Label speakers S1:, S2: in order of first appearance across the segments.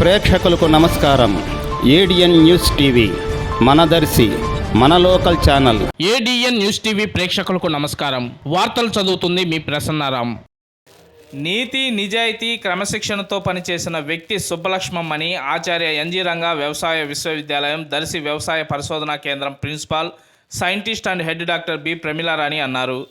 S1: ప్రేక్షకులకు నమస్కారం. ADN news TV మనదర్శి మన local channel.
S2: ADN news TV ప్రేక్షకులకు నమస్కారం. వార్తలు చదువుతుంది మీ ప్రసన్నారాం. నీతి నిజాయితీ క్రమశిక్షణతో పనిచేసిన వ్యక్తి సుబ్బలక్ష్మమ్మని ఆచార్య ఎన్జీ రంగా వ్యవసాయ విశ్వవిద్యాలయం దర్శి వ్యవసాయ పరిశోధనా కేంద్రం principal scientist and head doctor B. Pramilarani అన్నారు.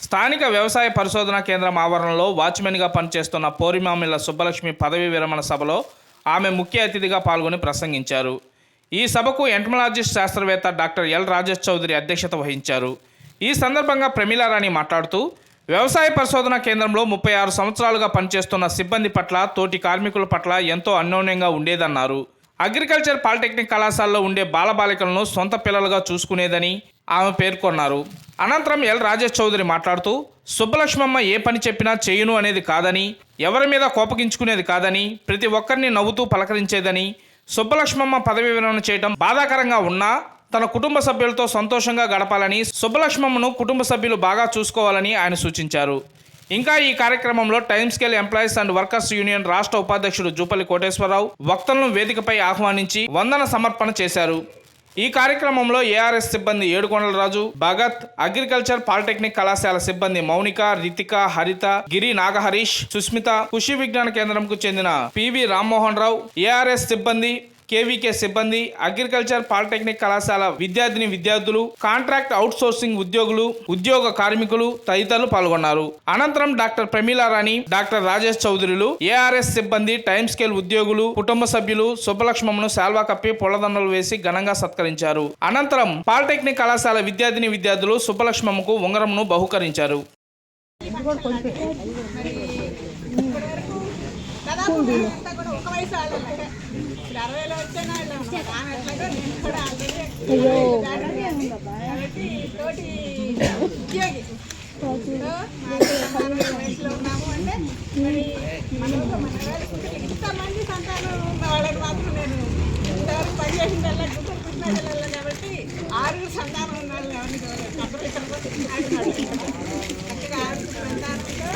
S2: స్థానిక వ్యవసాయ పరిశోధనా కేంద్రం ఆవరణలో వాచ్మెన్గా పనిచేస్తున్న పోరిమామిల్ల సుబ్బలక్ష్మి పదవీ విరమణ సభలో ఆమె ముఖ్య అతిథిగా పాల్గొని ప్రసంగించారు. ఈ సభకు ఎంటమలాజిస్ట్ శాస్త్రవేత్త డాక్టర్ ఎల్. రాజేష్ చౌదరి అధ్యక్షత వహించారు. ఈ సందర్భంగా ప్రమీలారాణి మాట్లాడుతూ వ్యవసాయ పరిశోధన కేంద్రంలో ముప్పై ఆరు సంవత్సరాలుగా పనిచేస్తున్న సిబ్బంది పట్ల తోటి కార్మికుల పట్ల ఎంతో అన్యోన్యంగా ఉండేదన్నారు. అగ్రికల్చర్ పాలిటెక్నిక్ కళాశాలలో ఉండే బాలబాలికలను సొంత పిల్లలుగా చూసుకునేదని ఆమె పేర్కొన్నారు. అనంతరం ఎల్ రాజేష్ చౌదరి మాట్లాడుతూ సుబ్బలక్ష్మమ్మ ఏ పని చెప్పినా చేయును అనేది కాదని ఎవరి మీద కోపగించుకునేది కాదని ప్రతి ఒక్కరిని నవ్వుతూ పలకరించేదని సుబ్బలక్ష్మమ్మ పదవి విరమణ చేయడం బాధాకరంగా ఉన్నా తన కుటుంబ సభ్యులతో సంతోషంగా గడపాలని సుబ్బలక్ష్మమ్మను కుటుంబ సభ్యులు బాగా చూసుకోవాలని ఆయన సూచించారు. ఇంకా ఈ కార్యక్రమంలో time scale employees and workers union రాష్ట్ర ఉపాధ్యక్షుడు జూపల్లి కోటేశ్వరరావు వక్తలను వేదికపై ఆహ్వానించి వందన సమర్పణ చేశారు. ఈ కార్యక్రమంలో ఏఆర్ఎస్ సిబ్బంది ఏడుకొండలరాజు భగత్ అగ్రికల్చర్ పాలిటెక్నిక్ కళాశాల సిబ్బంది మౌనిక రితిక హరిత గిరి నాగహరీష్ సుస్మిత కృషి విజ్ఞాన కేంద్రంకు చెందిన P V Rammohan Rao ARS సిబ్బంది కేవీకే సిబ్బంది అగ్రికల్చర్ పాలిటెక్నిక్ కళాశాల విద్యార్థిని విద్యార్థులు కాంట్రాక్ట్ అవుట్ సోర్సింగ్ ఉద్యోగులు ఉద్యోగ కార్మికులు తదితరులు పాల్గొన్నారు. అనంతరం డాక్టర్ ప్రమీలారాణి డాక్టర్ రాజేష్ చౌదరులు ఏఆర్ఎస్ సిబ్బంది టైమ్ స్కేల్ ఉద్యోగులు కుటుంబ సభ్యులు సుబ్బలక్ష్మమ్మను శాల్వా కప్పి పొలదండలు వేసి ఘనంగా సత్కరించారు. అనంతరం పాలిటెక్నిక్ కళాశాల విద్యార్థిని విద్యార్థులు సుబ్బలక్ష్మమ్మకు ఉంగరంను బహుకరించారు.
S3: దాదాపు వయసు కూడా కాబట్టి తోటి ఉద్యోగి ఉన్నాము అంటే ఇంతమంది సంతానం ఉన్న మాత్రం నేను ఇంతవరకు గుంటూరు కాబట్టి ఆరుగురు సంతానం ఉన్న వాళ్ళని ఎవరిని చూడలేదు చక్కగా ఆరుగురు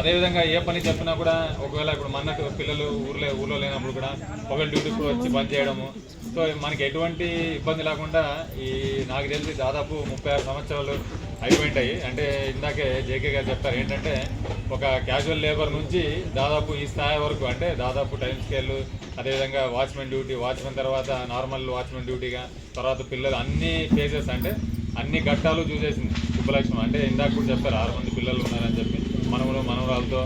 S4: అదేవిధంగా ఏ పని చెప్పినా కూడా ఒకవేళ ఇప్పుడు మన్నట్టు పిల్లలు ఊర్లో ఊర్లో లేనప్పుడు కూడా ఒకవేళ డ్యూటీకి వచ్చి పని చేయడము. సో మనకి ఎటువంటి ఇబ్బంది లేకుండా ఈ నాకు తెలిసి దాదాపు ముప్పై ఆరు సంవత్సరాలు అయిపోయింటాయి. అంటే ఇందాకే జేకే గారు చెప్తారు ఏంటంటే ఒక క్యాజువల్ లేబర్ నుంచి దాదాపు ఈ స్థాయి వరకు అంటే దాదాపు టైం స్కేల్ అదేవిధంగా వాచ్మెన్ డ్యూటీ వాచ్మెన్ తర్వాత నార్మల్ వాచ్మెన్ డ్యూటీగా తర్వాత పిల్లలు అన్ని ఫేజెస్ అంటే అన్ని ఘట్టాలు చూసేసింది. సుబ్బలక్ష్మి అంటే ఇందాక కూడా చెప్పారు ఆరు మంది పిల్లలు ఉన్నారని చెప్పి. మనములు మనవరాలతో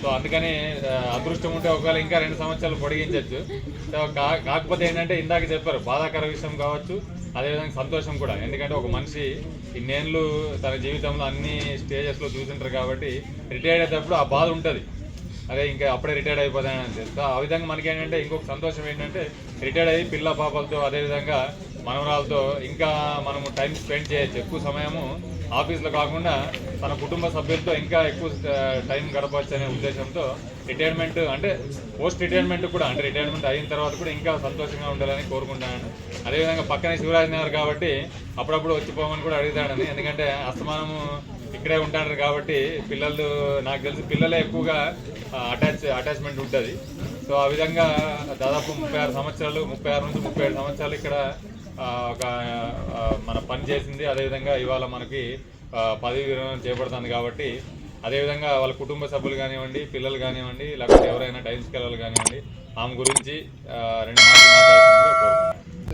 S4: సో అందుకని అదృష్టం ఉంటే ఒకవేళ ఇంకా రెండు సంవత్సరాలు పొడిగించవచ్చు సో కా- కాకపోతే ఏంటంటే ఇందాక చెప్పారు బాధాకర విషయం కావచ్చు అదేవిధంగా సంతోషం కూడా. ఎందుకంటే ఒక మనిషి ఇన్నేళ్ళు తన జీవితంలో అన్ని స్టేజెస్లో చూసింటారు కాబట్టి రిటైర్డ్ అయ్యేటప్పుడు ఆ బాధ ఉంటుంది. అదే ఇంకా అప్పుడే రిటైర్డ్ అయిపోతానని తెలుసు ఆ విధంగా మనకి ఏంటంటే ఇంకొక సంతోషం ఏంటంటే రిటైర్డ్ అయ్యి పిల్ల పాపలతో అదేవిధంగా మనవరాలతో ఇంకా మనము టైం స్పెండ్ చేయొచ్చు. ఎక్కువ సమయము ఆఫీస్లో కాకుండా తన కుటుంబ సభ్యులతో ఇంకా ఎక్కువ టైం గడపవచ్చు అనే ఉద్దేశంతో రిటైర్మెంట్ అంటే పోస్ట్ రిటైర్మెంట్ కూడా అంటే రిటైర్మెంట్ అయిన తర్వాత కూడా ఇంకా సంతోషంగా ఉండాలని కోరుకుంటాను అదేవిధంగా పక్కనే శివరాజ్ నగర్ కాబట్టి అప్పుడప్పుడు వచ్చిపోమని కూడా అడుగుతాడని. ఎందుకంటే అస్తమానము ఇక్కడే ఉంటారు కాబట్టి పిల్లలు నాకు తెలిసి పిల్లలే ఎక్కువగా అటాచ్ అటాచ్మెంట్ ఉంటుంది. సో ఆ విధంగా దాదాపు ముప్పై ఆరు సంవత్సరాలు ముప్పై ఆరు నుంచి ముప్పై ఏడు సంవత్సరాలు ఇక్కడ ఒక మన పని చేసింది. అదేవిధంగా ఇవాళ మనకి పదవి విరమణ చేపడుతుంది కాబట్టి అదేవిధంగా వాళ్ళ కుటుంబ సభ్యులు కానివ్వండి పిల్లలు కానివ్వండి లేకపోతే ఎవరైనా టైం వెళ్ళాలి కానివ్వండి ఆమె గురించి రెండు మాటలు మాట్లాడుతుంది కోరుకుంటున్నాను.